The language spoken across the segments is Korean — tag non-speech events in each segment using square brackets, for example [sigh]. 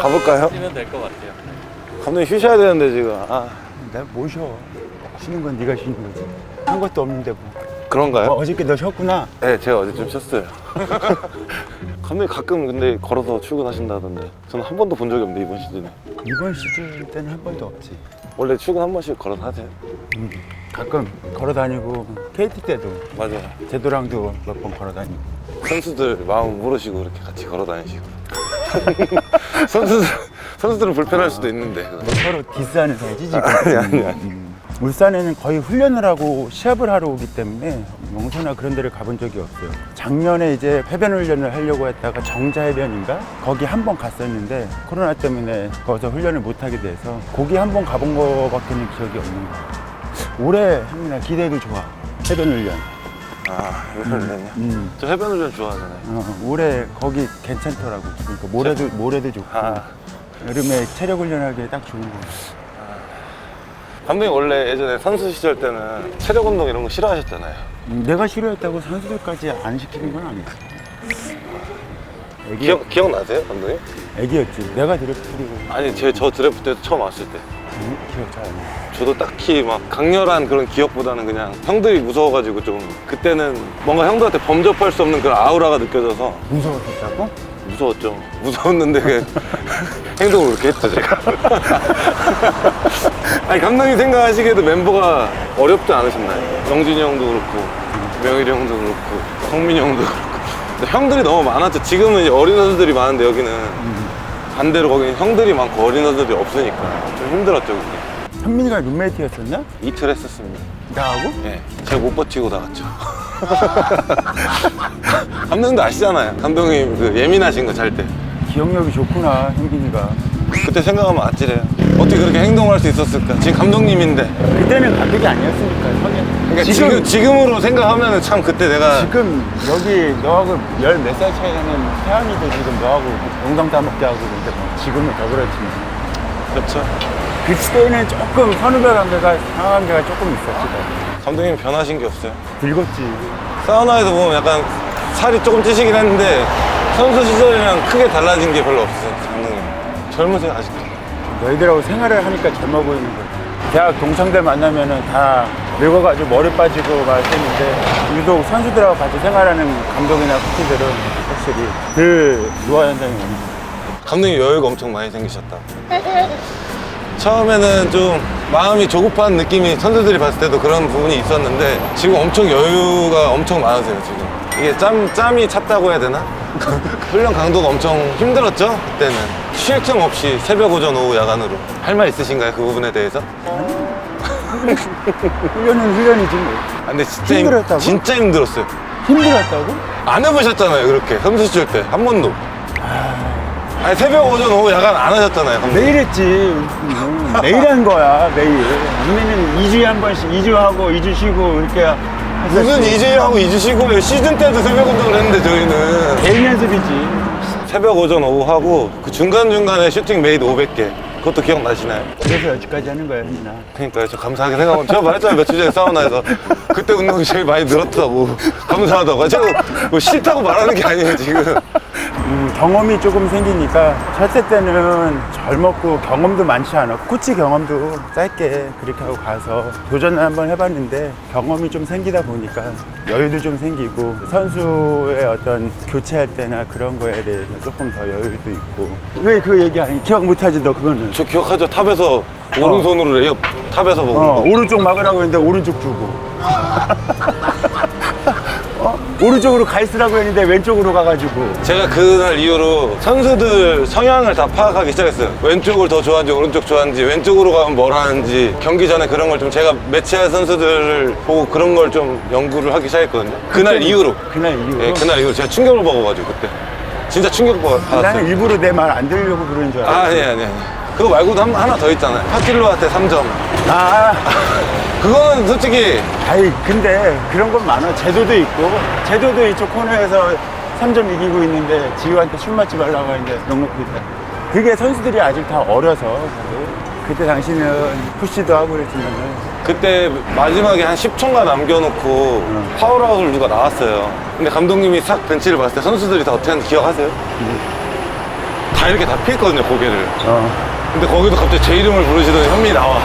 가볼까요? 뛰면 될 것 같아요. 감독님 쉬셔야 되는데 지금 아 내가 뭐 쉬어. 쉬는 건 네가 쉬는 거지. 한 것도 없는데 뭐. 그런가요? 어, 어저께 너 쉬었구나. 네 제가 어제 좀 쉬었어요 [laughs] 감독님 가끔 근데 걸어서 출근하신다던데 저는 한 번도 본 적이 없는데 이번 시즌에 이번 시즌 때는 한 번도 없지. 원래 출근 한 번씩 걸어서 하세요 음, 가끔 걸어 다니고 KT 때도 맞아요 제도랑도 몇 번 걸어 다니고. 선수들 마음 모르시고 이렇게 같이 걸어 다니시고 [laughs] 선수들 선수들은 불편할 수도 있는데. 뭐 서로 디스하는 사이지 지금. 아니 아니 아니 음, 울산에는 거의 훈련을 하고 시합을 하러 오기 때문에 명소나 그런 데를 가본 적이 없어요. 작년에 이제 해변 훈련을 하려고 했다가 정자해변인가 거기 한 번 갔었는데 코로나 때문에 거기서 훈련을 못 하게 돼서 거기 한 번 가본 거밖에는 기억이 없는 거예요. 올해 형이나 기대도 좋아. 해변 훈련. 아 이번에는요? 음. 저 해변을 좀 좋아하잖아요 어, 올해 거기 괜찮더라고. 그러니까 모래도 모래도 좋고 아 여름에 체력 훈련하기에 딱 좋은 거. 감독님 원래 예전에 선수 시절 때는 체력 운동 이런 거 싫어하셨잖아요 음, 내가 싫어했다고 선수들까지 안 시키는 건 아니지. 애기, 기억, 기억나세요 감독님? 애기였지. 내가 드래프트리고 아니 제 저 드래프트 때 처음 왔을 때 음, 기억 잘 안 나. 저도 딱히 막 강렬한 그런 기억보다는 그냥 형들이 무서워가지고 좀 그때는 뭔가 형들한테 범접할 수 없는 그런 아우라가 느껴져서 무서웠었다고? 무서웠죠. 무서웠는데 그 [laughs] 행동을 그렇게 했죠 제가. [laughs] 아니 감독님 생각하시기에도 멤버가 어렵지 않으셨나요? 영진이 형도 그렇고 명일이 형도 그렇고 성민이 형도 그렇고 근데 형들이 너무 많았죠. 지금은 이제 어린 선수들이 많은데 여기는 반대로 거기는 형들이 많고 어린 선수들이 없으니까 좀 힘들었죠 그게. 현민이가 룸메이트였었나? 이틀 했었습니다. 나하고? 예, 제가 못 버티고 나갔죠. [laughs] 감독님도 아시잖아요. 감독님 그 예민하신 거 잘 때. 기억력이 좋구나, 현민이가. 그때 생각하면 아찔해요. 어떻게 그렇게 행동할 수 있었을까? 지금 감독님인데. 그때는 감독이 아니었으니까, 성인. 그러니까 지금, 지금, 으로 생각하면 참 그때 내가 지금 여기 너하고 열 몇 살 차이 나는 태환이도 지금 너하고 농담 따먹게 하고 근데 뭐 지금은 더 그렇지만 그렇죠. 그때는 조금 선후배 관계가 상관계가 조금 있었지 감독님 변하신 게 없어요. 늙었지 사우나에서 보면 약간 살이 조금 찌시긴 했는데 선수 시절이랑 크게 달라진 게 별로 없어요. 감독님. 젊으세요 아직도. 너희들하고 생활을 하니까 젊어 보이는 거지 대학 동창들 만나면은 다 늙어가지고 머리 빠지고 막 했는데 유독 선수들하고 같이 생활하는 감독이나 코치들은 확실히 그 노화 현상이 오는 거지 감독님 여유가 엄청 많이 생기셨다. 처음에는 좀 마음이 조급한 느낌이 선수들이 봤을 때도 그런 부분이 있었는데 지금 엄청 여유가 엄청 많으세요 지금. 이게 짬, 짬이 찼다고 해야 되나? [laughs] 훈련 강도가 엄청 힘들었죠? 그때는. 쉴 틈 없이 새벽, 오전, 오후, 야간으로. 할 말 있으신가요? 그 부분에 대해서? 훈련은 훈련이지 뭐 아, 근데 진짜, 힘- 힘들었다고? 진짜 힘들었어요. 힘들었다고? 안 해보셨잖아요, 그렇게. 선수 시절 때. 한 번도. 아니, 새벽, 오전, 오후, 야간 안 하셨잖아요. 감독님. 매일 했지 음, 매일 한 거야 매일 우리는 2주에 한 번씩 2주 하고 2주 쉬고 이렇게 무슨 했었지. 2주일 하고 2주 쉬고 시즌 때도 새벽 운동을 했는데 저희 연습이지. 새벽 오전 오후 하고 그 중간중간에 슈팅 메이드 500개 그것도 기억나시나요? 그래서 여기까지 하는 거야 현진아 그러니까요. 저 감사하게 생각하면 제가 말했잖아요. 며칠 전에 사우나에서. 그때 운동이 제일 많이 늘었다고. 감사하다고. 제가 뭐 싫다고 말하는 게 아니에요 지금. 음, 경험이 조금 생기니까 첫째 때는 젊었고 경험도 많지 않아. 코치 경험도 짧게 그렇게 하고 가서 도전을 한번 해봤는데 경험이 좀 생기다 보니까 여유도 좀 생기고 선수의 어떤 교체할 때나 그런 거에 대해서 조금 더 여유도 있고. 왜 그 얘기 아니 기억 못하지 너 그거는 저 기억하죠 탑에서 오른손으로 레이업 탑에서 먹은 어, 거 오른쪽 막으라고 했는데 오른쪽 주고 [laughs] 어? 오른쪽으로 가 있으라고 했는데 왼쪽으로 가가지고 제가 그날 이후로 선수들 성향을 다 파악하기 시작했어요. 왼쪽을 더 좋아하는지 오른쪽 좋아하는지 왼쪽으로 가면 뭘 하는지 경기 전에 그런 걸 좀 제가 매치할 선수들을 보고 그런 걸 좀 연구를 하기 시작했거든요. 그날 이후로. 그날 이후로 예, 그날 이후로 제가 충격을 먹어가지고 그때 진짜 충격 나는 받았어요. 일부러 내 말 안 들으려고 그러는 줄 아, 알았어 아니 아니 아니. 그거 말고도 한- 하나 더 있잖아요. 파킬로한테 3점. 아, 그거는 솔직히 아이 근데 그런 건 많아 제도도 있고 제도도 이쪽 코너에서 3점 이기고 있는데 지우한테 술 맞지 말라고 하는데 넉넉히 다 그게 선수들이 아직 다 어려서 그때 당시는 푸시도 하고 그랬지만은 그때 마지막에 한 10초가 남겨놓고 파울아웃을 누가 나왔어요. 근데 감독님이 싹 벤치를 봤을 때 선수들이 다 어떻게 하는지 기억하세요? 다 이렇게 다 피했거든요, 고개를. 어. 근데 거기도 갑자기 제 이름을 부르시더니 현민이 나와.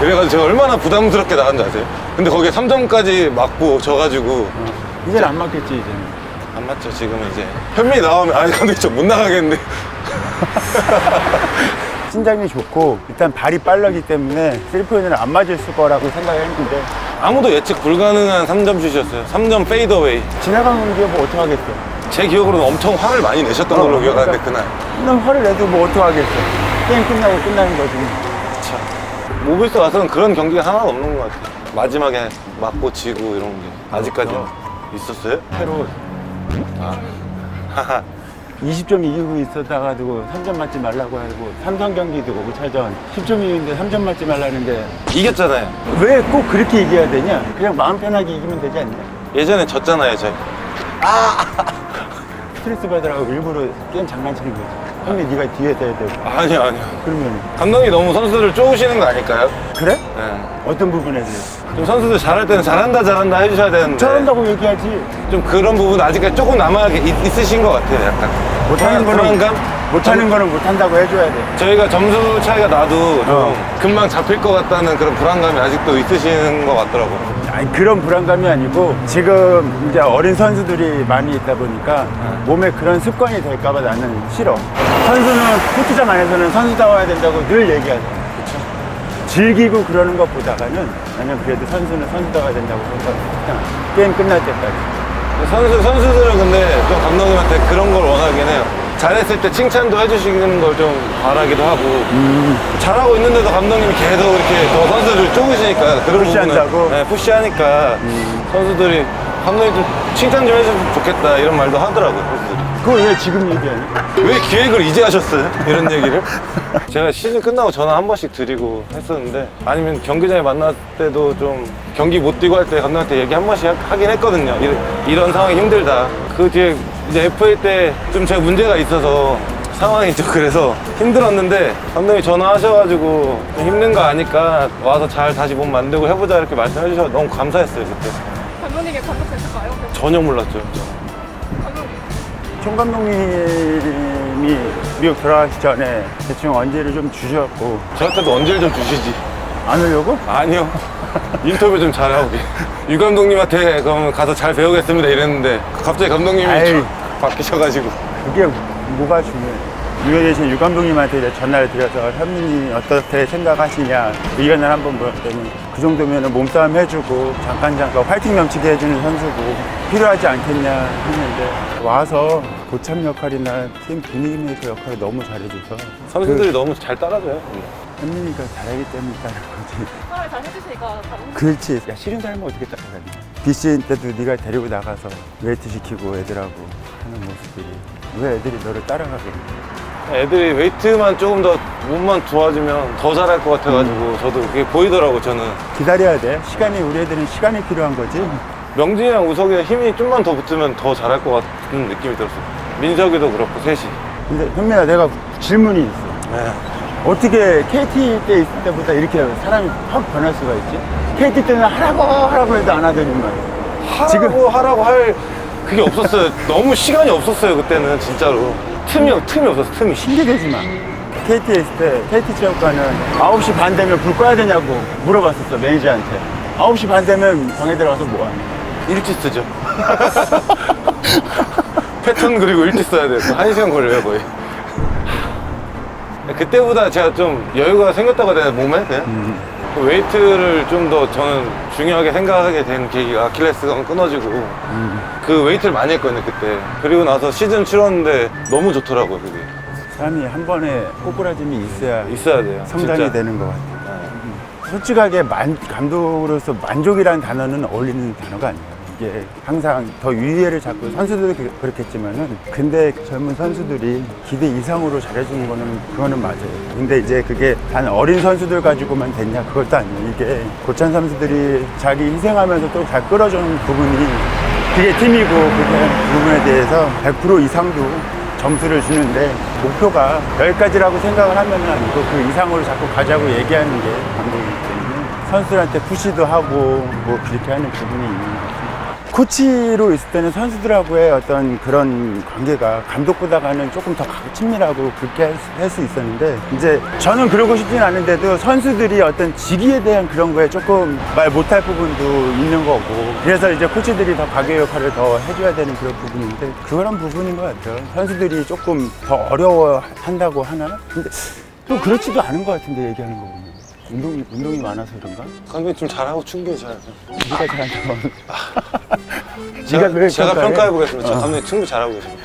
그래가지고 제가 얼마나 부담스럽게 나간지 아세요? 근데 거기에 3점까지 맞고 져가지고 이제는 안 맞겠지, 이제는. 안 맞죠, 지금은 이제. 현민이 나오면, 아니, 감독님 저못 나가겠는데. [laughs] 신장이 좋고, 일단 발이 빨라기 때문에 슬리퍼에는 안 맞을 거라고 생각했는데, 아무도 예측 불가능한 3점 슛이었어요. 3점 페이더웨이. 지나가는 게 뭐 어떡하겠어. 제 기억으로는 엄청 화를 많이 내셨던 걸로 어, 기억하는데, 그러니까. 그날. 넌 화를 내도 뭐 어떡하겠어. 게임 끝나고 끝나는 거지. 참. 모비스 와서는 그런 경기가 하나도 없는 것 같아요. 마지막에 맞고 지고 이런 게 아직까지 어. 있었어요? 새로 아. [laughs] 하하. 20점 이기고 있었다가도 3점 맞지 말라고 하고 삼성 경기도 5차전 10점 이기는데 3점 맞지 말라는데 이겼잖아요. 왜 꼭 그렇게 이겨야 되냐? 그냥 마음 편하게 이기면 되지 않냐? 예전에 졌잖아요, 저희. [laughs] 스트레스 받으라고 일부러 게임 장난치는 거지. 형님 네가 뒤에서 해야 되고 아니요, 아니요. 그러면 감독이 너무 선수들을 쪼으시는 거 아닐까요? 그래? 네. 어떤 부분에 대해서? 좀 선수들 잘할 때는 잘한다, 잘한다 해주셔야 되는데. 잘한다고 얘기하지. 좀 그런 부분 아직까지 조금 남아 있, 있으신 것 같아요, 약간. 못하는 거는 불안감? 못하는 거는 못한다고 해줘야 돼. 저희가 점수 차이가 나도 좀 어. 금방 잡힐 것 같다는 그런 불안감이 아직도 있으신 것 같더라고요. 아니 그런 불안감이 아니고 지금 이제 어린 선수들이 많이 있다 보니까 몸에 그런 습관이 될까봐 나는 싫어. 선수는 코트장 안에서는 선수다워야 된다고 늘 얘기하잖아. 즐기고 그러는 것보다는 나는 그래도 선수는 선수다워야 된다고 생각해. 게임 끝날 때까지. 선수, 선수들은 근데 좀 감독님한테 그런 걸 원하긴 해요. 잘했을 때 칭찬도 해주시는 걸 좀 바라기도 하고. 잘하고 있는데도 감독님이 계속 이렇게 더 선수들을 쪼으시니까 그런 푸시한다고? 부분은 네, 푸시하니까 선수들이 감독님 좀 칭찬 좀 해주면 좋겠다 이런 말도 하더라고요, 선수들이. 그걸 왜 지금 얘기하니? 왜 기획을 이제 하셨어요? 이런 얘기를? 제가 시즌 끝나고 전화 한 번씩 드리고 했었는데 아니면 경기장에 만났을 때도 좀 경기 못 뛰고 할 때 감독한테 얘기 한 번씩 하- 하긴 했거든요. 이런, 이런 상황이 힘들다. 그 뒤에 이제 FA 때 좀 제가 문제가 있어서 상황이 좀 그래서 힘들었는데 감독이 전화하셔가지고 좀 힘든 거 아니까 와서 잘 다시 몸 만들고 해보자 이렇게 말씀해 주셔서 너무 감사했어요 그때 감독님이 감독했을까요? 전혀 몰랐죠 감독님. 총 감독님이 미국 돌아가기 전에 대충 언제를 좀 주셨고 저한테도 언제를 좀 주시지 안 오려고? 아니요. 인터뷰 좀 잘하고. 유 감독님한테 그러면 가서 잘 배우겠습니다 이랬는데 갑자기 감독님이 아이. 저- 바뀌셔가지고. 그게 뭐가 중요해. 유에 계신 유 감독님한테 이제 전화를 드려서 현민이 어떻게 생각하시냐? 의견을 한번 물었더니 그 정도면 몸싸움 해주고 잠깐 잠깐 화이팅 넘치게 해주는 선수고 필요하지 않겠냐 했는데 와서 고참 역할이나 팀 분위기 메이커 역할을 너무 잘해줘서 선수들이 너무 잘 따라줘요. 그 현민이가 잘하기 때문에 따는 거지. 사람을 잘 해주시니까 그렇지. 야 싫은 사람은 어떻게 따라가니? BCN 때도 네가 데리고 나가서 웨이트 시키고 애들하고 하는 모습들이 왜 애들이 너를 따라가겠니 애들이 웨이트만 조금 더 몸만 좋아지면 더 잘할 것 같아가지고 저도 그게 보이더라고 저는. 기다려야 돼. 시간이 우리 애들은 시간이 필요한 거지. 명진이랑 우석이가 힘이 좀만 더 붙으면 더 잘할 것 같은 느낌이 들었어요. 민석이도 그렇고 셋이. 근데 현민아 내가 질문이 있어. 네. 어떻게 KT 때 있을 때보다 이렇게 사람이 확 변할 수가 있지? KT 때는 하라고 하라고 해도 안 하더니만. 하라고 지금- 하라고 할 그게 없었어요. 너무 시간이 없었어요 그때는 진짜로. 틈이 틈이 없었어 틈이. 마. KT에 있을 때 KT 체육관은 9시 반 되면 불 꺼야 되냐고 물어봤었어 매니저한테. 9시 반 되면 방에 들어가서 뭐 하냐. 일지 쓰죠. 패턴 그리고 일지 써야 돼요. 한 시간 걸려요 거의. 그때보다 제가 좀 여유가 생겼다고 해야 되나 몸에 그냥? 그 웨이트를 좀 더 저는 중요하게 생각하게 된 계기가 아킬레스건 끊어지고 그 웨이트를 많이 했거든요 그때 그리고 나서 시즌 치렀는데 너무 좋더라고요 그게 사람이 한 번에 꼬꾸라짐이 있어야 있어야 돼요 성장이 진짜. 되는 것 같아. 솔직하게 만, 감독으로서 만족이라는 단어는 어울리는 단어가 아니에요. 이게 항상 더 유의를 잡고 선수들도 그- 그렇겠지만은 근데 젊은 선수들이 기대 이상으로 잘해주는 거는 그거는 맞아요. 근데 이제 그게 단 어린 선수들 가지고만 됐냐 그것도 아니에요. 이게 고참 선수들이 자기 희생하면서 또 잘 끌어주는 부분이 그게 팀이고 그 부분에 대해서 100% 이상도 점수를 주는데 목표가 여기까지라고 생각을 하면은 아니고 그 이상으로 자꾸 가자고 얘기하는 게 감독이기 때문에 선수들한테 푸시도 하고 뭐 그렇게 하는 부분이 있는. 코치로 있을 때는 선수들하고의 어떤 그런 관계가 감독보다가는 조금 더 친밀하고 그렇게 할 수 있었는데 이제 저는 그러고 싶진 않은데도 선수들이 어떤 직위에 대한 그런 거에 조금 말 못할 부분도 있는 거고 그래서 이제 코치들이 더 가게 역할을 더 해줘야 되는 그런 부분인데 그런 부분인 것 같아요. 선수들이 조금 더 어려워한다고 하나? 근데 또 그렇지도 않은 것 같은데 얘기하는 거 보면 운동이 운동이 많아서 그런가? 감독님 좀 잘하고 충분히 잘하죠. 네가 잘한다고 [laughs] 제가, 왜 제가 평가해? 평가해 보겠습니다. 저 어. 감독님 충분히 잘하고 계십니다.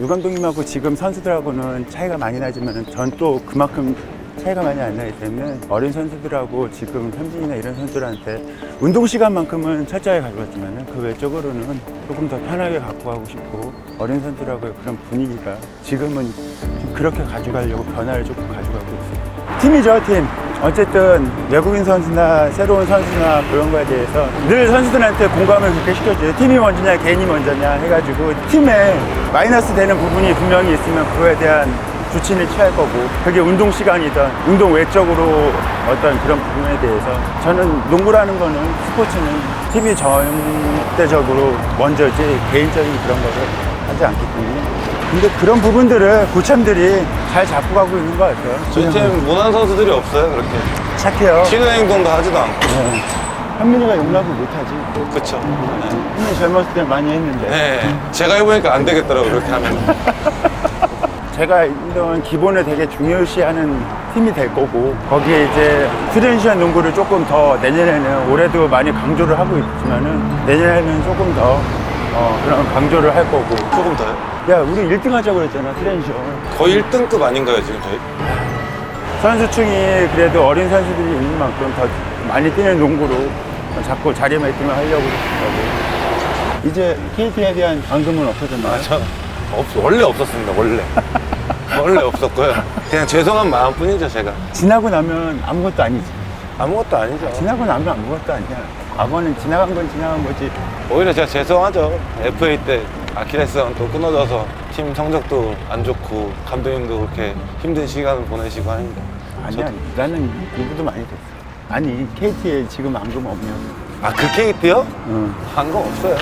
유 감독님하고 지금 선수들하고는 차이가 많이 나지만 전 또 그만큼 차이가 많이 안 나기 때문에 어린 선수들하고 지금 현진이나 이런 선수들한테 운동 시간만큼은 철저하게 가져갔지만 그 외적으로는 조금 더 편하게 갖고 가고 싶고 어린 선수들하고의 그런 분위기가 지금은 좀 그렇게 가져가려고 변화를 조금 가져가고 있어요. 팀이죠, 팀. 어쨌든 외국인 선수나 새로운 선수나 그런 거에 대해서 늘 선수들한테 공감을 그렇게 시켜줘요. 팀이 먼저냐, 개인이 먼저냐 해가지고 팀에 마이너스 되는 부분이 분명히 있으면 그거에 대한 조치를 취할 거고 그게 운동 시간이든 운동 외적으로 어떤 그런 부분에 대해서 저는 농구라는 거는 스포츠는 팀이 전대적으로 먼저지 개인적인 그런 거를 하지 않기 때문에 근데 그런 부분들을 고참들이 잘 잡고 가고 있는 것 같아요. 저희 팀 무난 선수들이 없어요, 그렇게. 착해요. 튀는 행동도 하지도 않고. 네. 현민이가 용납을 못하지. 그쵸. 현민이 젊었을 때 많이 했는데. 네. 제가 해보니까 안 되겠더라고요, 그렇게 하면. [laughs] 제가 이런 기본을 되게 중요시하는 팀이 될 거고 거기에 이제 트랜지션 농구를 조금 더 내년에는 올해도 많이 강조를 하고 있지만은 내년에는 조금 더 어, 그런 강조를 할 거고 조금 더요? 야 우리 1등 하자고 그랬잖아 트랜지션 거의 1등급 아닌가요, 지금 저희? 선수층이 그래도 어린 선수들이 있는 만큼 더 많이 뛰는 농구로 자꾸 자리 매김을 하려고 그러고 이제 KT에 대한 방금은 없어졌나요? 저 없, 원래 없었습니다, 원래. [laughs] 원래 없었고요. 그냥 죄송한 마음뿐이죠, 제가. 지나고 나면 아무것도 아니지 아무것도 아니죠. 지나고 나면 아무것도 아니야 과거는 지나간 건 지나간 거지 오히려 제가 죄송하죠. FA 때 아킬레스건 또 끊어져서 팀 성적도 안 좋고 감독님도 그렇게 힘든 시간을 보내시고 하니까. 아니야 나는 공부도 많이 됐어 아니 KT에 지금 앙금 없냐고 아, 그 KT요? 응. 상관없어요.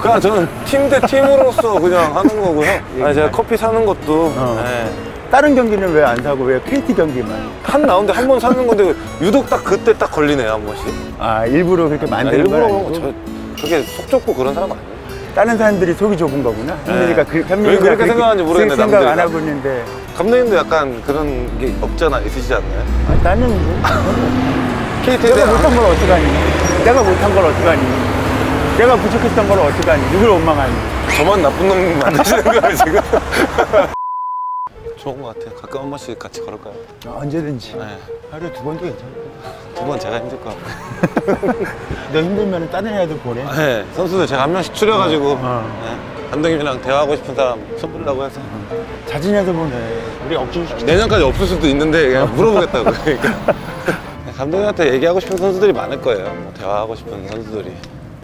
그냥 저는 팀 대 팀으로서 그냥 하는 거고요. [laughs] 아니, 제가 커피 사는 것도 어. 네. 다른 경기는 왜 안 사고 왜 KT 경기만 한 라운드에 한번 사는 건데 유독 딱 그때 딱 걸리네요, 한 번씩. 아 일부러 그렇게 아, 만드는 건 일부러 아니고 저, 그게 속 좁고 그런 사람 아니에요. 다른 사람들이 속이 좁은 거구나 현민이가 그, 현민이가 왜 그렇게 생각하는지 모르겠네, 생각 안 남들이. 하고 있는데 감독님도 약간 그런 게 없잖아, 있으시지 않나요? 아, 나는 뭐 KT 내가 못한 걸 어떡하니 내가 못한 걸 어떡하니 내가 부족했던 걸 어떡하니 누굴 원망하니 저만 나쁜 놈 만드시는 거예요, 지금? [laughs] 좋은 것 같아요. 가끔 한 번씩 같이 걸을까요? 어, 언제든지. 네. 하루에 두 번도 괜찮아 두번 제가 힘들 것 같고. [laughs] 너 힘들면 다른 애들 보내. 네, 선수들 제가 한 명씩 추려가지고 어. 네, 감독님이랑 대화하고 싶은 사람 손보려고 해서. 자진해서 보내. 우리 억지로 시키지 내년까지 없을 수도 있는데 그냥 물어보겠다고. [laughs] 그러니까. 네, 감독님한테 얘기하고 싶은 선수들이 많을 거예요. 뭐 대화하고 싶은 선수들이.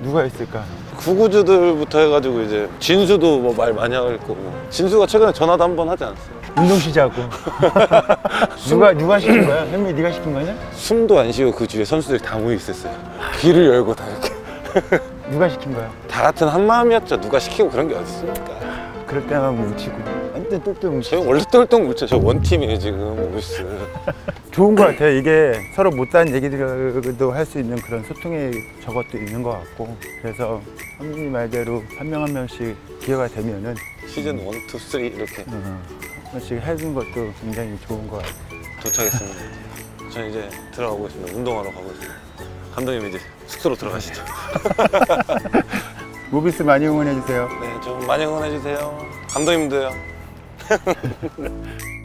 누가 있을까? 구구주들부터 해가지고 이제 진수도 뭐 말 많이 할 거고. 진수가 최근에 전화도 한 번 하지 않았어요 운동 쉬자고. [laughs] 누가 누가 시킨 거야? 현미 네가 시킨 거냐? 숨도 안 쉬고 그 주위에 선수들이 다 모여 있었어요. 귀를 열고 다 이렇게. [laughs] 누가 시킨 거야? 다 같은 한 마음이었죠. 누가 시키고 그런 게 어딨습니까? 그럴 때만 뭉치고. 완전 뚝뚝 뭉치고. 저희 원래 똘똘 뭉쳐 저 원팀이에요 지금. 오비스. [laughs] 좋은 것 같아요. 이게 서로 못다한 얘기들도 할 수 있는 그런 소통의 저것도 있는 것 같고. 그래서 현민이 말대로 한 명 한 명씩 기회가 되면은 시즌 1, 2, 3 이렇게. 어, 한 번씩 해주는 것도 굉장히 좋은 것 같아요 도착했습니다. 저는 이제 들어가고 있습니다. 운동하러 가고 있습니다. 감독님 이제 숙소로 들어가시죠. [laughs] 모비스 많이 응원해주세요 네, 좀 많이 응원해 주세요. 감독님도요. [laughs]